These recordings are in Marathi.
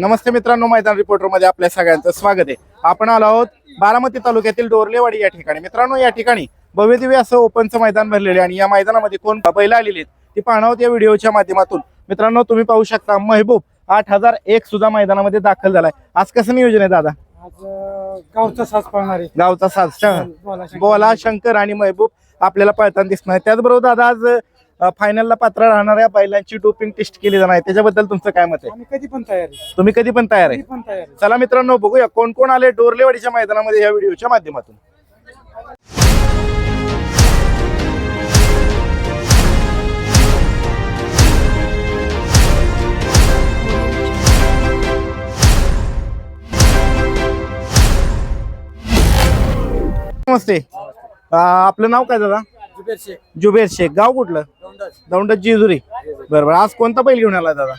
नमस्ते मित्रांनो मैदान रिपोर्टरमध्ये आपल्या सगळ्यांचं स्वागत आहे. आपण आलो आहोत बारामती तालुक्यातील डोरलेवाडी या ठिकाणी. मित्रांनो या ठिकाणी भव्य दिव्य असं ओपनचं मैदान भरलेले आणि या मैदानामध्ये कोण बैल आलेले आहेत ती पाहणं आहोत या व्हिडिओच्या माध्यमातून. मित्रांनो तुम्ही पाहू शकता महबूब आठ हजार एक सुद्धा मैदानामध्ये दाखल झालाय. आज कसं नियोजन आहे दादा? गावचा साज पाळणार. आहे गावचा साथ बोला शंकर. आणि महबूब आपल्याला पळताना दिसणार. त्याचबरोबर दादा आज फायनलला पात्र राहणाऱ्या बैलांची डोपिंग टेस्ट केली जाणार. आहे त्याच्याबद्दल तुमचं काय मत आहे? आम्ही कधी पण तयार आहे. तुम्ही कधी पण तयार आहे. कधी पण तयार आहे. चला मित्रांनो बघूया कोण कोण आले डोरलेवाडीच्या मैदानामध्ये या व्हिडिओच्या माध्यमातून. नमस्ते. आपलं नाव काय दादा? जुबेर शेख. जुबेर शेख. गाव कुठलं? दौंडच. जेजुरी. बरोबर आज कोणता बैल घेऊन आला दादा?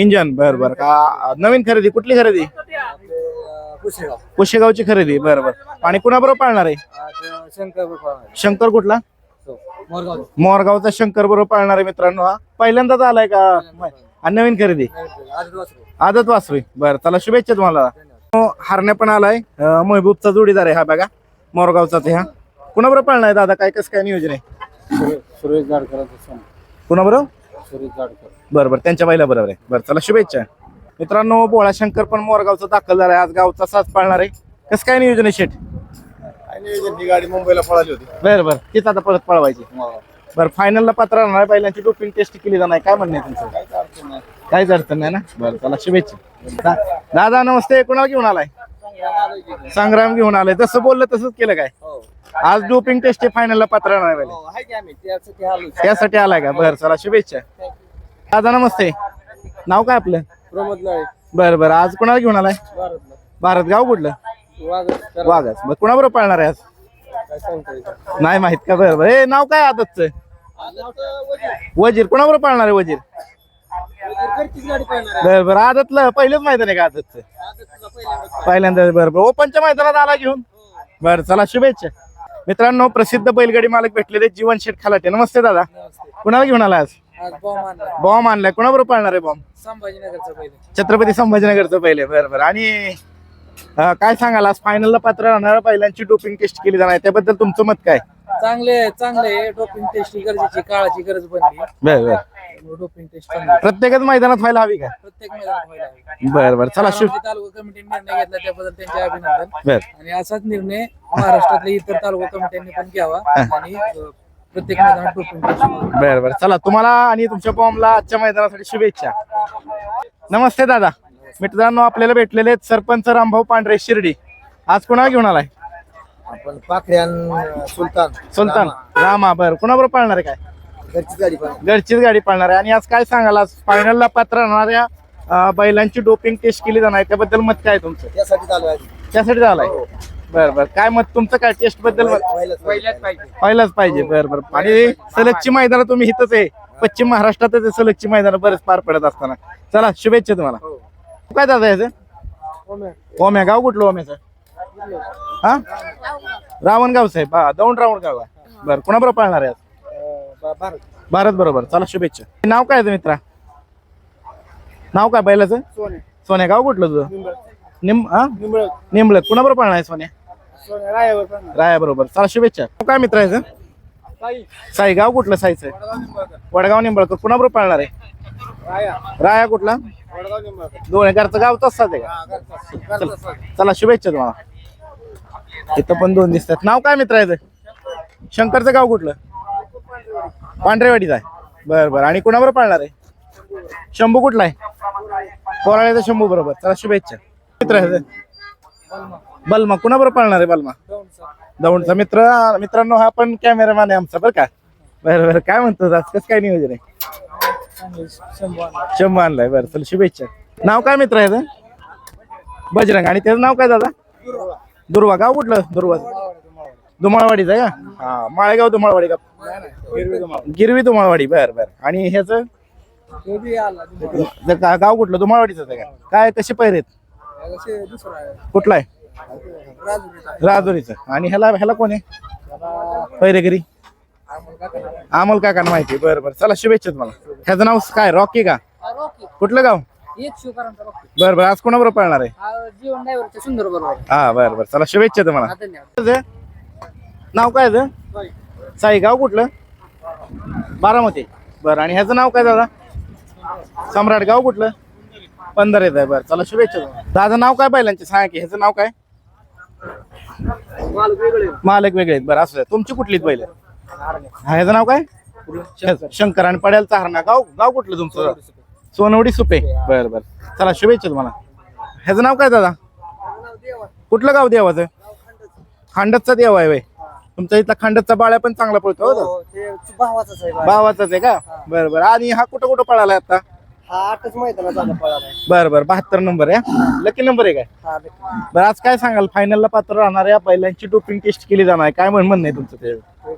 इंजिन बर बर. का नवीन खरेदी? कुठली खरेदी? आपले कुशेगाव पुशेगावची खरेदी. बर बर. आणि कुणाबरोबर पाळणार आहे? शंकर कुठला? मोरगाव मोरगावचा. शंकर बरोबर पाळणार आहे मित्रांनो. हा पहिल्यांदाच आलाय का? आणि नवीन खरेदी? आदत वासवी बर चला शुभेच्छा तुम्हाला. हो, हरण्या पण आलाय. महबूबचा जोडीदार आहे हा बघा. मोरगावचा ते हा. कुणाबरोबर पाळणार आहे दादा? काय कसं काय नियोजन आहे? सुरेश जाडकर कुणाबरोबर सुरेश जाडकर. बरं बरं त्यांच्या बाईला बरोबर आहे बरं चला शुभेच्छा. मित्रांनो बोळा शंकर पण मोरगावचा दाखल झालाय. आज गावचा साथ पाळणार आहे. कसं काय नियोजन आहे शेठ? ही गाडी मुंबईला पळाली होती. बरं बरं. तीच आता परत पळवायची. बरं फायनलला पात्र राहणार बैलांची डोपिंग टेस्ट केली जाणार काय म्हणणं आहे तुमचं? काहीच अडचण नाही ना? बरं चला शुभेच्छा. दा- दादा नमस्ते. कुणाला घेऊन आलाय? संग्राम घेऊन आलाय. तसं बोललं तसंच केलं काय? आज डोपिंग टेस्ट फायनलला पात्र राहणार बैल त्यासाठी आलाय का? बरं चला शुभेच्छा. दादा नमस्ते. नाव काय आपलं? प्रमोद नाळे बरं बरं. आज कुणाला घेऊन आलाय? भारत गाव कुठलं? वाघ वाघच. मग कुणाबरोबर पाळणार आहे आज? नाही माहीत का? बरं बरं. ए नाव काय आदतचं? वजीर. कुणाबरोबर पाळणार आहे वजीर? घरचीच गाडी पळणार बरं बरं. आदतलं पहिलंच मैदान आहे का आदतचं? पहिल्यांदा बरं बरं. ओपनच्या मैदानात आला घेऊन? बरं चला शुभेच्छा. मित्रांनो प्रसिद्ध बैलगाडी मालक भेटलेले जीवन शेठ खालाटे. नमस्ते दादा. कुणाला घेऊन आला आज? बॉम्ब आणला बॉम्ब आणलाय. कुणाबरोबर पाळणार आहे बॉम्ब? संभाजीनगरचा पहिले. छत्रपती संभाजीनगरचं पहिले. बरं बरं. आणि अं, काय सांगाल? आज फायनलला पात्र राहणाऱ्या बैलांची डोपिंग टेस्ट केली जाणार आहे. त्याबद्दल तुमचं मत काय? चांगले चांगले. डोपिंग टेस्ट गरजेची काळाची गरज बनली. बरं बरं. डोपिंग टेस्ट चांगली प्रत्येकच मैदानात व्हायला हवी का? प्रत्येक मैदानात व्हायला हवी. बरं बरं चला शिव बारामती तालुका कमिटीने निर्णय घेतला त्याबद्दल त्यांचे अभिनंदन. बर. आणि असाच निर्णय महाराष्ट्रातल्या इतर तालुका कमिट्यांनी पण घ्यावा आणि अ, प्रत्येक मैदानात डोपिंग टेस्ट बर बर. चला तुम्हाला आणि तुमच्या फॉर्मला आजच्या मैदानासाठी शुभेच्छा. नमस्ते दादा. मित्रांनो आपल्याला भेटलेले आहेत सरपंच रामभाऊ पांढरे शिर्डी. आज कुणाला घेऊन आलाय? आपण पाखऱ्यान सुलतान. सुलतान. रामा बर. कुणाबरोबर पाळणार आहे काय? घरचीच गाडी पण घरचीच गाडी पाळणार आहे. आणि आज काय सांगाल? आज फायनलला पात्र राहणाऱ्या अं, बैलांची डोपिंग टेस्ट केली जाणार. आहे त्याबद्दल मत काय आहे तुमचं? त्यासाठी चालू आहे. त्यासाठी झालाय बर बर. काय मत तुमचं? काय टेस्टबद्दल मत? पाहिजे. पहिलाच पाहिजे. बर बर. आणि सलगची मैदान तुम्ही इथंच आहे. पश्चिम महाराष्ट्रातच आहे सलगची मैदान बरेच पार पडत असताना. चला शुभेच्छा तुम्हाला. काय दादा याचं? ओम्या. गाव कुठलं ओम्याचं? हा? रावणगाव साहेब. हा दौंड रावणगाव आहे. बरं कोणाबरोबर पाळणार आहे आज? भारत बरोबर. चला शुभेच्छा. नाव काय मित्रा? नाव काय बैलाचं? सोने सोन्या. गाव कुठलं तुझं? निम हा? निंबळ निमलत कुणाबरोबर पाळणार आहे सोन्या? राया बरोबर. चला शुभेच्छा. काय मित्र आहे साई. गाव कुठलं साईचं? वडगाव निंबाळकर. कुणाबरोबर पाळणार आहे? राया. कुठला? दोन घरचं गाव तसाच आहे का. चला. शुभेच्छा तुम्हाला. इथं पण दोन दिसतात. नाव काय मित्र आहे शंकरचं गाव कुठलं? पांढरेवाडीचा आहे. बरं बरं. आणि कुणाबरोबर पाळणार आहे? शंभू कुठला आहे? कोराळ्याचा शंभू बरोबर. चला शुभेच्छा. मित्र आहे बलमा कुणाबरोबर पाळणार आहे बलमा? दौंडचा. मित्र मित्रांनो हा पण कॅमेरामॅन आहे आमचा बरं का? बरं बरं. काय म्हणतो आज? कसं काय नियोजन आहे? शंभू आणलाय. बरं चला शुभेच्छा. नाव काय मित्र आहे? बजरंग. आणि त्याचं नाव काय दादा? दुर्वा. गाव कुठलं? दुर्वा. दुमाळवाडीचं आहे का? हा. माळेगाव दुमाळवाडी का. गिरवी दुमाळवाडी बर बर. आणि ह्याचं? गा- गाव कुठलं? दुमाळवाडीचं आहे का? काय कसे पैर आहेत? याला शे- दुसरा आहे. कुठला आहे? राजुरीचा. आणि ह्याला ह्याला कोण आहे? पैरेगिरी? अमोल काकांना माहिती बरं बरं. चला शुभेच्छा तुम्हाला. ह्याचं नाव काय? रॉकी का? हा. कुठलं गाव? एक शिवकारांचा बघतो बरं बरं. आज कोणाबरोबर पळणार आहे? हा जीवन ड्रायव्हरच्या सुंदर बरोबर हा बरं बरं. चला शुभेच्छा तुम्हाला. धन्यवाद. नाव काय आहे साई. गाव कुठलं? बारामती. बरं आणि ह्याचं नाव काय दादा? सम्राट गाव कुठलं? पंधरा येत आहे. बरं चला शुभेच्छा तुम्हाला. दादा नाव काय बैलांचे सांगा की ह्याचं नाव काय? मालक वेगळे. आहेत. बरं असं. तुमची कुठलीच बैल हा ह्याचं नाव काय? शंकर. आणि पड्यालचा हरणा गाव गाव कुठलं तुमचं? सोनवडी सुपे. बरं बरं. चला शुभेच्छा तुम्हाला. ह्याचं नाव काय दादा? कुठलं गाव देवाचं? खांडतचा देव आहे वय तुमच्या इथला खांडतचा बाळ्या पण चांगला पळतो हो तो? भावाचाच आहे भावाचाच आहे का? बरं बरं आणि हा कुठं कुठं पळाला आता? हा आठच मैदानात झाला पळाला बरं बरं बहात्तर नंबर आहे लकी नंबर आहे काय? बरं आज काय सांगाल? फायनलला पात्र राहणार या बैलांची डोपिंग टेस्ट केली जाणार आहे. काय म्हण म्हणणं आहे तुमचं ते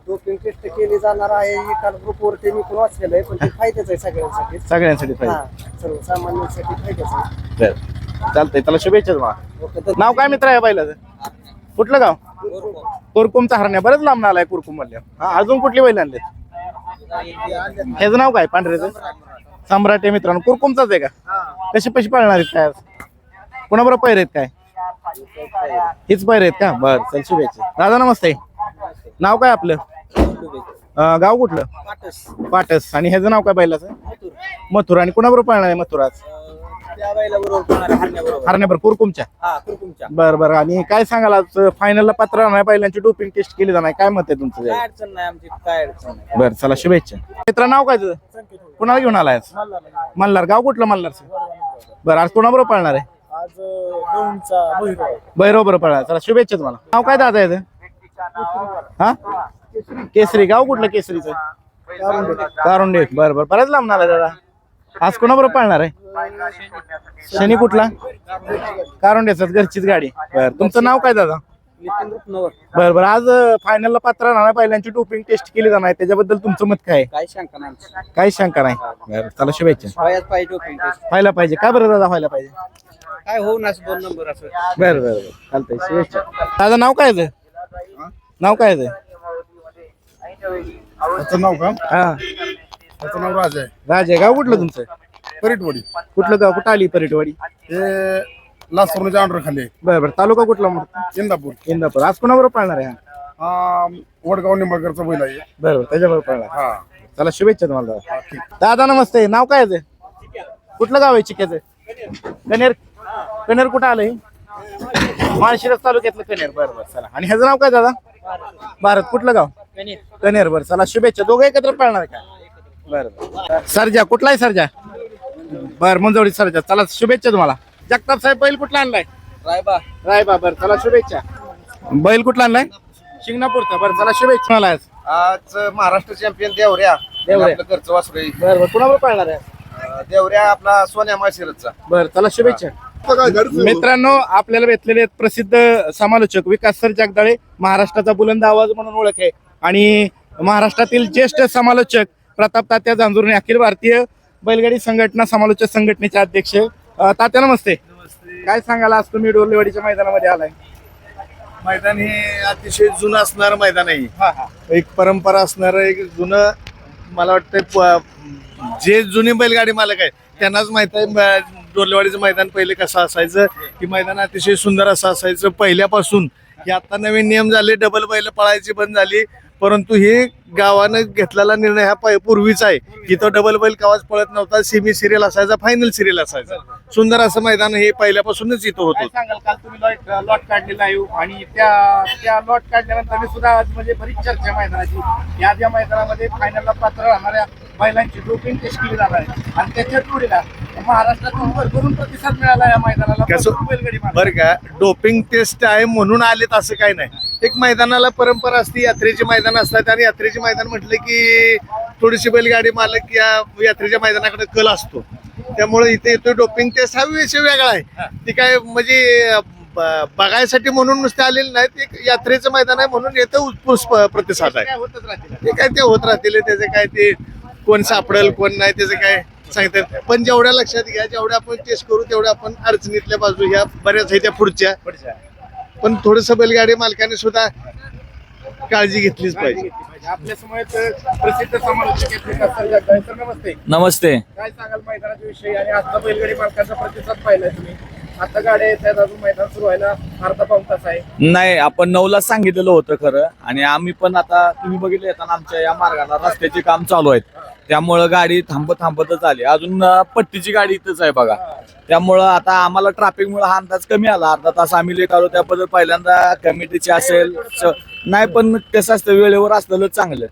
डोपिंग टेस्ट केली जाणार आहे. हे काल ग्रुपवरती मी पण वाचलेलं आहे पण ते फायद्याच आहे सगळ्यांसाठी. सगळ्यांसाठी हा पाहिजे सर्वसामान्यांसाठी फायद्याच आहे. बरं. चालतंय. त्याला शुभेच्छा तुम्हाला. ओके, तर- नाव काय मित्र आहे बैलाचं? कुठलं गाव? कुरकुमचा हरण्या. बरंच लांब आलाय कुरकुम मधल्या. हा अजून कुठली बैल आणले ह्याचं नाव काय पांढऱ्याचं सम्राट आहे मित्रांनो. कुरकुमचाच आहे का? कशी पैसे पाळणार आहेत काय? कोणाबरोबर पैर आहेत काय? हीच पैर आहेत का? बर चल शुभेच्छा. दादा नमस्ते. नाव काय आपलं? अं, गाव कुठलं? पाटस. आणि ह्याचं नाव काय बैलाचं? मथुर. आणि कोणाबरोबर पाळणार आहे मथुर आज हरण्याबरोबर कुरकुमच्या. बरं बरं. आणि काय सांगाल आज? फायनलला पात्र राहणार बैलांची डोपिंग टेस्ट केली जाणार काय मत आहे तुमचं? काय अडचण नाही आमची काय अडचण नाही. बरं चला शुभेच्छा. मित्र नाव काय तुझं? कुणाला घेऊन आलाय आज? मल्हार. गाव कुठलं मल्हारचं? बरं आज कोणाबरोबर पाळणार आहे? आज दोनचा बैरोबर पळणार चला शुभेच्छा तुम्हाला. नाव काय दादा याचं हा? केसरी. गाव कुठलं केसरीचं? कारुंडे बरं बरं. बऱ्याच लांब आलाय दादा. आज कोणाबरोबर पाळणार आहे? शनी कुठला? कारुंड्याचाच घरचीच गाडी. बरं तुमचं नाव काय दादा? बरं बरं आज फायनलला पात्र राहणार पहिल्यांची डोपिंग टेस्ट केली जाणार आहे. त्याच्याबद्दल तुमचं मत काय? काय शंका नाही. काही शंका नाही. बरं चला शुभेच्छा. व्हायलाच पाहिजे डोपिंग टेस्ट व्हायला पाहिजे. काय बरं दादा व्हायला पाहिजे? काय होऊ ना दोन नंबर असं. बरं बरं बरं. चालतंय शुभेच्छा. दादा नाव काय आहे? नाव काय आहे? त्याचं नाव का हा. त्याचं नाव राज आहे. राजे गाव कुठलं तुमचं? परीटवाडी. कुठलं गाव? कुठं आली परिटवाडी? हे लासवण्याच्या अंडर खाली आहे. बरं बरं. तालुका कुठला इंदापूर. इंदापूर. आज कोणाबरोबर पाळणार आहे हा? हा वडगाव निंबाळकरचा बैल आहे. बरं बरं. त्याच्याबरोबर पाळणार. हा. चला शुभेच्छा तुम्हाला दादा. दादा नमस्ते. नाव काय आहे ते? कुठलं गाव आहे चिक्याचं? कनेर? कनेर कुठं आलंय? माळशिरस तालुक्यातलं कनेर. बरं बरं. चला. आणि ह्याचं नाव काय दादा? भारत. कुठलं गाव? कनेर. बरं चला. शुभेच्छा. दोघं एकत्र पाळणार का? बरं. सरजा कुठला आहे सरजा? बरं मंजवडी सरजा. चला शुभेच्छा तुम्हाला. जगताप साहेब बैल कुठला आणलाय? रायबा. रायबा बरं चला शुभेच्छा. बैल कुठला आणलाय? शिंगणापूरचा. बरं चला शुभेच्छा मला आज. आज महाराष्ट्र चॅम्पियन देवऱ्या. देवऱ्या. आपलं घरचं वासरू आहे. बरं बरं पाळणार आहे? देवऱ्या आपला सोन्या माशिरतचा बरं चला शुभेच्छा. मित्रांनो आपल्याला भेटलेले आहेत प्रसिद्ध समालोचक विकास सर जगदाळे महाराष्ट्राचा बुलंद आवाज म्हणून ओळख आहे. आणि महाराष्ट्रातील ज्येष्ठ समालोचक प्रताप तात्या जांजुर्णे अखिल भारतीय बैलगाडी संघटना समालोचक संघटनेचे अध्यक्ष तात्या नमस्ते. काय सांगाल आज तुम्ही डोलेवाडीच्या मैदानामध्ये आलाय? मैदान हे अतिशय जुनं असणारं मैदान आहे. हा हा. एक परंपरा असणारं एक जुनं मला वाटतं जे जुने बैलगाडी मालक आहेत त्यांनाच माहीत आहे डोलेवाडीचं मैदान पहिले कसं असायचं की मैदान अतिशय सुंदर असं असायचं. पहिल्यापासून हे आता नवीन नियम झाले डबल बैल पळायची बंद झाली. परंतु हे गावानं घेतलेला निर्णय हा पहि- पूर्वीचा आहे. की तो डबल बैल कवाच पळत नव्हता सेमी सिरियल असायचा फायनल सिरियल असायचा. सुंदर असं मैदान हे पहिल्यापासूनच इथं काय होतं सांगाल? काल तुम्ही लॉट लॉट काढलेला आहे हो. आणि त्या त्या लॉट काढल्यानंतर मी सुद्धा आज म्हणजे बरीच चर्चा आहे मैदानाची. या ज्या मैदानामध्ये फायनलला पात्र राहणाऱ्या बैलांची डोपिंग टेस्ट केली जाणार आहे. आणि त्याच्या जोडीला महाराष्ट्रातून भरभरून प्रतिसाद मिळाला या मैदानाला. कसं- भरपूर बैलगाडी मालक. बरं का? डोपिंग टेस्ट आहे म्हणून आलेत असं काही नाही. एक मैदानाला परंपरा असते यात्रेची मैदान असतात आणि यात्रेची मैदान म्हटलं की थोडीशी बैलगाडी मालक या यात्रेच्या मैदानाकडे कल असतो. त्यामुळे इथे येतो डोपिंग टेस्ट हा विषय वेगळा आहे. ती काय म्हणजे ब- बघायसाठी म्हणून नुसते आलेले नाहीत एक यात्रेचं मैदान आहे म्हणून येतं प- प्रतिसाद आहे. काय होतच राहतील ते काय ते होत राहतील त्याचे काय ते कोण सापडेल कोण नाही त्याचे काय सांगतात पण जेवढ्या लक्षात घ्या जेवढ्या आपण टेस्ट करू तेवढ्या आपण अडचणीतल्या बाजू ह्या बऱ्याच आहेत त्या पुढच्या. पण थोडस बैलगाडी मालकाने सुद्धा काळजी घेतलीच पाहिजे. आपल्यासमोर प्रसिद्ध समालोचक नमस्ते. नमस्ते. काय सांगाल मैदानाच्या विषयी? आणि आता बैलगाडी मालकांचा प्रतिसाद पाहिलाय तुम्ही. आता गाड्या येत आहेत अजून मैदान सुरू व्हायला अर्धा पाऊन तास आहे. नाही आपण नऊला सांगितलेलं होतं खरं. आणि आम्ही पण आता तुम्ही बघितलं येताना आमच्या या मार्गाला रस्त्याचे काम चालू आहेत. त्यामुळं गाडी थांबत थांबतच आली. अजून पट्टीची गाडी इथंच आहे बघा. त्यामुळं आता आम्हाला ट्रॅफिकमुळे हा अंदाज कमी आला. अर्धा तास आम्ही लेट आलो त्याबद्दल पहिल्यांदा कमिटीची असेल नाही पण कसं असतं वेळेवर असलेलं चांगलं.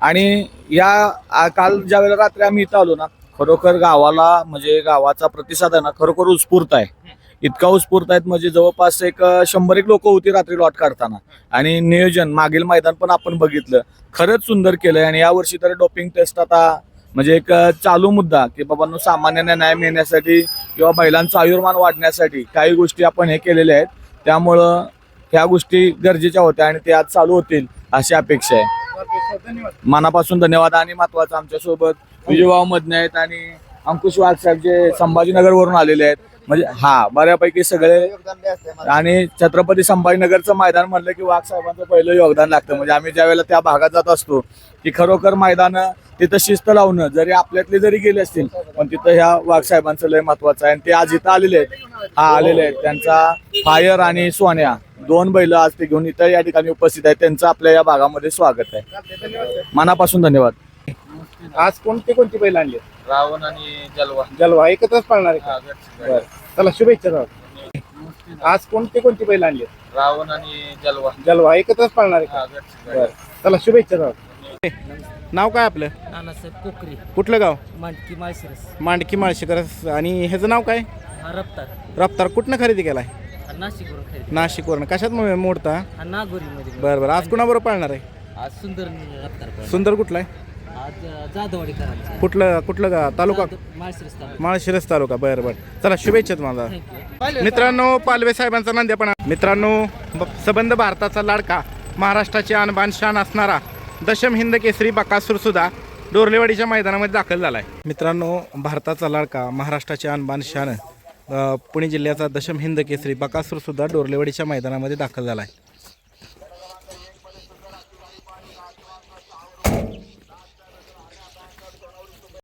आणि या काल ज्या वेळेला रात्री आम्ही इथं आलो ना खरोखर गावाला म्हणजे गावाचा प्रतिसाद आहे ना खरोखर उत्स्फूर्त आहे. इतका उत्स्फूर्त आहेत. म्हणजे जवळपास एक शंभर एक लोक होती रात्री लॉट काढताना. आणि नियोजन मागील मैदान पण आपण बघितलं. खरंच सुंदर केलंय आणि यावर्षी तर डोपिंग टेस्ट आता म्हणजे एक चालू मुद्दा की बाबांनो सामान्यांना न्याय मिळण्यासाठी किंवा बैलांचं आयुर्मान वाढण्यासाठी काही गोष्टी आपण हे केलेल्या आहेत. त्यामुळं ह्या गोष्टी गरजेच्या होत्या आणि ते आज चालू होतील अशी अपेक्षा आहे. मनापासून धन्यवाद आणि महत्वाचं आमच्यासोबत विजयभाऊ मधने आहेत आणि अंकुश वाघ साहेब जे संभाजीनगर वरून आलेले आहेत. म्हणजे हा बऱ्यापैकी सगळे आणि छत्रपती संभाजीनगरचं मैदान म्हणलं की वाघ साहेबांचं पहिलं योगदान लागतं. म्हणजे आम्ही ज्या वेळेला त्या भागात जात असतो की खरोखर मैदान तिथं शिस्त लावणं जरी आपल्यातले जरी गेले असतील पण तिथं ह्या वाघ साहेबांचं लय महत्वाचं आहे. आणि ते आज इथं आलेले आहेत. हा आलेले आहेत. त्यांचा फायर आणि सोन्या दोन बैल आज ते घेऊन इथं या ठिकाणी उपस्थित आहेत. त्यांचं आपल्या या भागामध्ये स्वागत आहे. मनापासून धन्यवाद. आज कोणती कोणती बैल आणली? रावण आणि जलवा. जलवा एकत्रच पाळणार आहे का? बरं. चला शुभेच्छा राव. आज कोणती कोणती बैल आणली? रावण आणि जलवा. जलवा एकत्रच पाळणार आहे का? बरं. चला शुभेच्छा राव. नाव काय आपलं? नानासाहेब कोकरी. कुठलं गाव? मांडकी माळशिरस. मांडकी माळशेकर आणि ह्याचं नाव काय? हा रफ्तार रफ्तार कुठनं खरेदी केलाय? हा नाशिकवरून खरेदी. नाशिकवरनं. कशात मो- मोडता? हा नागोरीमध्ये. बरं बरं. आज कुणाबरोबर पाळणार आहे? आज सुंदर रफ्तार. सुंदर कुठला आहे? कुठलं कुठलं गाव तालुका? माळशिरस तालुका. माळशिरस तालुका बरं बरं. चला शुभेच्छा तुम्हाला. मित्रांनो पालवे साहेबांचा नांद्यापणा. मित्रांनो सबंध भारताचा लाडका महाराष्ट्राची आणबान शान असणारा दशम हिंद केसरी बकासूर सुद्धा डोरलेवाडीच्या मैदानामध्ये दाखल झाला आहे मित्रांनो भारताचा लाडका महाराष्ट्राची आणबान शान पुणे जिल्ह्याचा दशम हिंद केसरी बकासूर सुद्धा डोरलेवाडीच्या मैदानामध्ये दाखल झाला आहे